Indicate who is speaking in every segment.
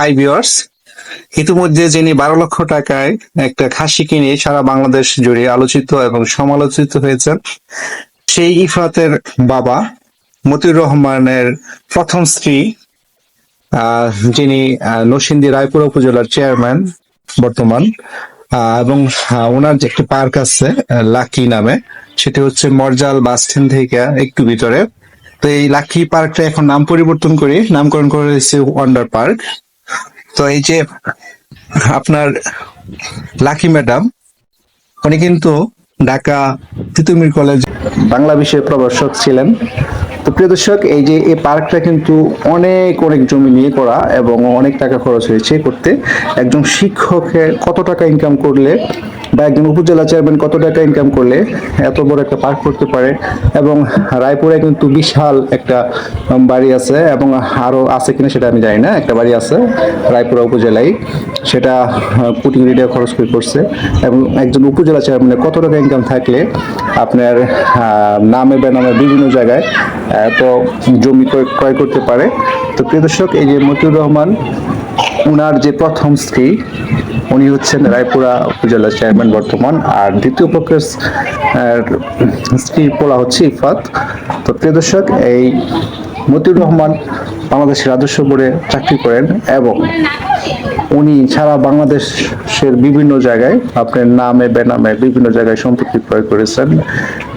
Speaker 1: Hi viewers ইতিমধ্যে যিনি বারো লক্ষ টাকায় একটা খাসি কিনে সারা বাংলাদেশ জুড়ে আলোচিত এবং সমালোচিত হয়েছেন, সেই ইফরাতের বাবা মতিউর রহমানের প্রথম স্ত্রী যিনি নরসিংদী রায়পুর উপজেলার চেয়ারম্যান বর্তমান এবং ওনার যে একটি পার্ক আছে লাকি নামে, সেটি হচ্ছে মরজাল বাস স্ট্যান্ড থেকে একটু ভিতরে। তো এই লাকি পার্কটা এখন নাম পরিবর্তন করে নামকরণ করা হয়েছে ওয়ান্ডার পার্ক তো এই যে আপনার লাকি ম্যাডাম, উনি কিন্তু ঢাকা তিতুমির কলেজ বাংলা বিষয়ে প্রভাষক ছিলেন। তো প্রিয় দর্শক, এই যে এই পার্কটা কিন্তু অনেক অনেক জমি নিয়ে করা এবং অনেক টাকা খরচ হয়েছে করতে। একজন শিক্ষকের কত টাকা ইনকাম করলে বা একজন উপজেলা চেয়ারম্যান কত টাকা ইনকাম করলে এত বড় একটা পার্ক করতে পারে? এবং রায়পুরে কিন্তু বিশাল একটা বাড়ি আছে এবং আরও আছে কিনা সেটা আমি জানি না। একটা বাড়ি আছে রায়পুরা উপজেলায়। সেটা কোটি কোটি টাকা খরচ করে করছে। এবং একজন উপজেলা চেয়ারম্যানের কত টাকা ইনকাম থাকলে আপনার নামে বেনামে বিভিন্ন জায়গায় এত জমি ক্রয় করতে পারে। তো প্রিয় দর্শক, এই যে মতিউর রহমান, উনার যে প্রথম স্ত্রী, উনি হচ্ছেন রায়পুরা উপজেলা চেয়ারম্যান বর্তমান। আর দ্বিতীয় পক্ষের স্ত্রী পোলা হচ্ছে ইফাত তো প্রিয় দর্শক, এই মতিউর রহমান বাংলাদেশের রাজস্ব বোর্ডে চাকরি করেন এবং উনি সারা বাংলাদেশের বিভিন্ন জায়গায় আপনার নামে, বেনামে বিভিন্ন জায়গায় সম্পত্তি ক্রয় করেছেন।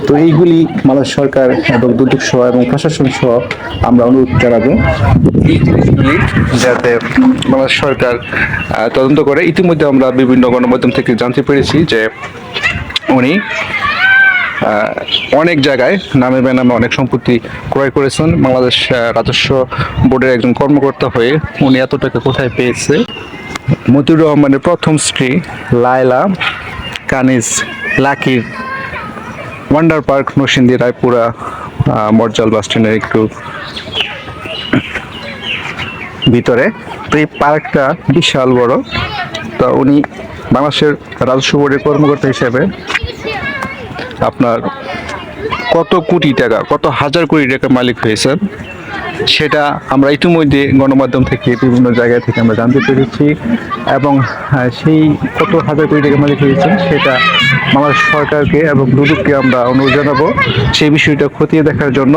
Speaker 1: তো এইগুলি বাংলাদেশ সরকার এবং দুদক সহ এবং প্রশাসন সহ আমরা অনুরোধ জানাব। যাতে বাংলাদেশ সরকার তদন্ত করে। ইতিমধ্যে আমরা বিভিন্ন গণমাধ্যম থেকে জানতে পেরেছি যে উনি অনেক জায়গায় নামে বেনামে অনেক সম্পত্তি ক্রয় করেছেন। বাংলাদেশ রাজস্ব বোর্ডের একজন কর্মকর্তা হয়ে উনি এত টাকা কোথায় পেয়েছে? মতিউর রহমানের প্রথম স্ত্রী Laila Kaniz লাকির Wonder Park Narsingdi, Raipura Marjal bus স্ট্যান্ডের একটু ভিতরে। তো এই পার্কটা বিশাল বড়। তো উনি বাংলাদেশের রাজস্ব বোর্ডের কর্মকর্তা হিসেবে আপনার কত কোটি টাকা, কত হাজার কোটি টাকা মালিক হয়েছেন সেটা আমরা ইতিমধ্যে গণমাধ্যম থেকে, বিভিন্ন জায়গা থেকে আমরা জানতে পেরেছি এবং সেই কত হাজার কোটি টাকা মালিক হয়েছেন সেটা আমার সরকারকে এবং দুদককে আমরা অনুরোধ জানাব সেই বিষয়টা খতিয়ে দেখার জন্য।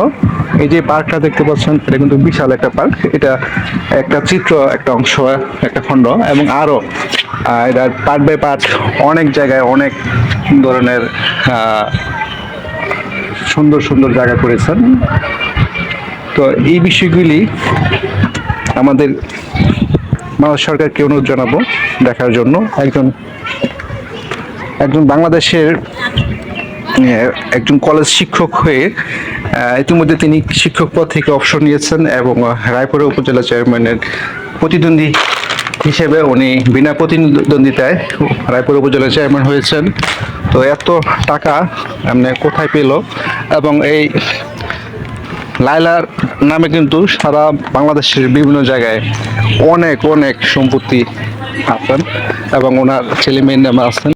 Speaker 1: এই যে পার্কটা দেখতে পাচ্ছেন, এটা কিন্তু বিশাল একটা পার্ক। এটা একটা চিত্র, একটা অংশ, একটা খণ্ড এবং আরও এটা পার্ট বাই পার্ট অনেক জায়গায় অনেক ধরনের সুন্দর সুন্দর জায়গা করেছেন। তো এই বিষয়গুলি আমাদের বাংলাদেশ সরকারকে অনুরোধ জানাব দেখার জন্য। একজন একজন বাংলাদেশের একজন কলেজ শিক্ষক হয়ে ইতিমধ্যে তিনি শিক্ষক পদ থেকে অবসর নিয়েছেন এবং রায়পুরা উপজেলা চেয়ারম্যানের প্রতিদ্বন্দ্বী হিসেবে উনি বিনা প্রতিদ্বন্দ্বিতায় রায়পুর উপজেলা চেয়ারম্যান হয়েছেন। তো এত টাকা এমনি কোথায় পেল? এবং এই লাইলার নামে কিন্তু সারা বাংলাদেশের বিভিন্ন জায়গায় অনেক অনেক সম্পত্তি আছেন এবং ওনার ছেলে মেয়ের নামে আছেন।